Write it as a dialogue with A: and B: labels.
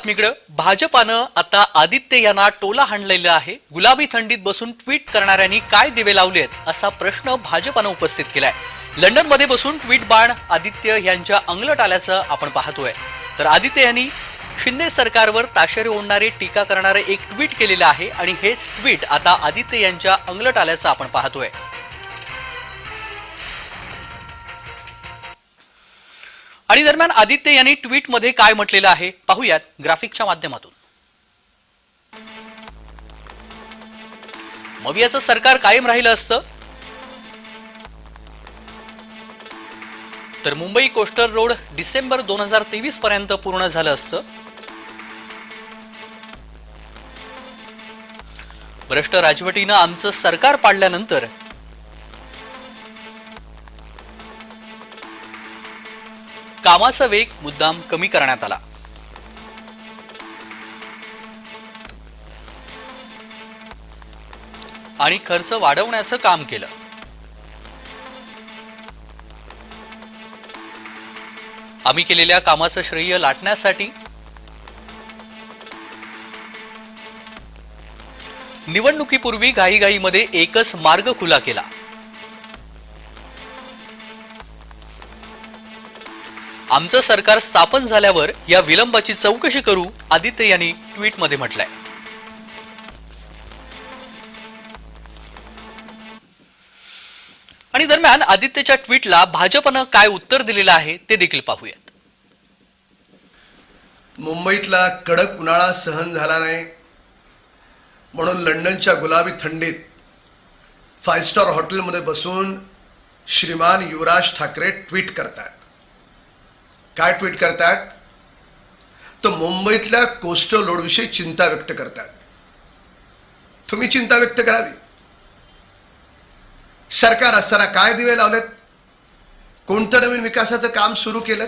A: बातमीकडं भाजपानं आता आदित्य यांना टोला हाणलेला आहे. गुलाबी थंडीत बसून ट्विट करणाऱ्यांनी काय दिवे लावलेत असा प्रश्न भाजपानं उपस्थित केलाय. लंडनमध्ये बसून ट्विट बाण आदित्य यांच्या अंगलट आल्याचं आपण पाहतोय. तर आदित्य यांनी शिंदे सरकारवर ताशेरे ओढणारे टीका करणारे एक ट्विट केलेलं आहे आणि हेच ट्विट आता आदित्य यांच्या अंगलट आल्याचं आपण पाहतोय. आणि दरम्यान आदित्य यांनी ट्विटमध्ये काय म्हटलेलं आहे? पाहूयात ग्राफिकच्या माध्यमातून. मवियाचं सरकार कायम राहिलं असतं? तर मुंबई कोस्टर रोड डिसेंबर दोन हजार तेवीस पर्यंत पूर्ण झालं असतं? भ्रष्ट राजवटीनं आमचं सरकार पाडल्यानंतर कामाचा वेग मुद्दाम कमी करण्यात आला. आणि खर्च वाढवण्याचं काम केलं. आम्ही केलेल्या कामाचं श्रेय लाटण्यासाठी निवडणुकीपूर्वी घाईघाईमध्ये एकच मार्ग खुला केला. आमचं सरकार स्थापन झाल्यावर या विलंबाची चौकशी करू आदित्य यांनी ट्विटमध्ये म्हटलंय. आणि दरम्यान आदित्यच्या ट्विटला भाजपनं काय उत्तर दिलेलं आहे ते देखील पाहूयात.
B: मुंबईतला कडक उन्हाळा सहन झाला नाही. म्हणून लंडनच्या गुलाबी थंडीत फाईव्ह स्टार हॉटेलमध्ये बसून श्रीमान युवराज ठाकरे ट्विट करतात काय ट्विट करतात? तर मुंबईतल्या कोस्टल रोडविषयी चिंता व्यक्त करतात. तुम्ही चिंता व्यक्त करावी. सरकार असताना काय दिवे लावलेत? कोणतं नवीन विकासाचं काम सुरू केलं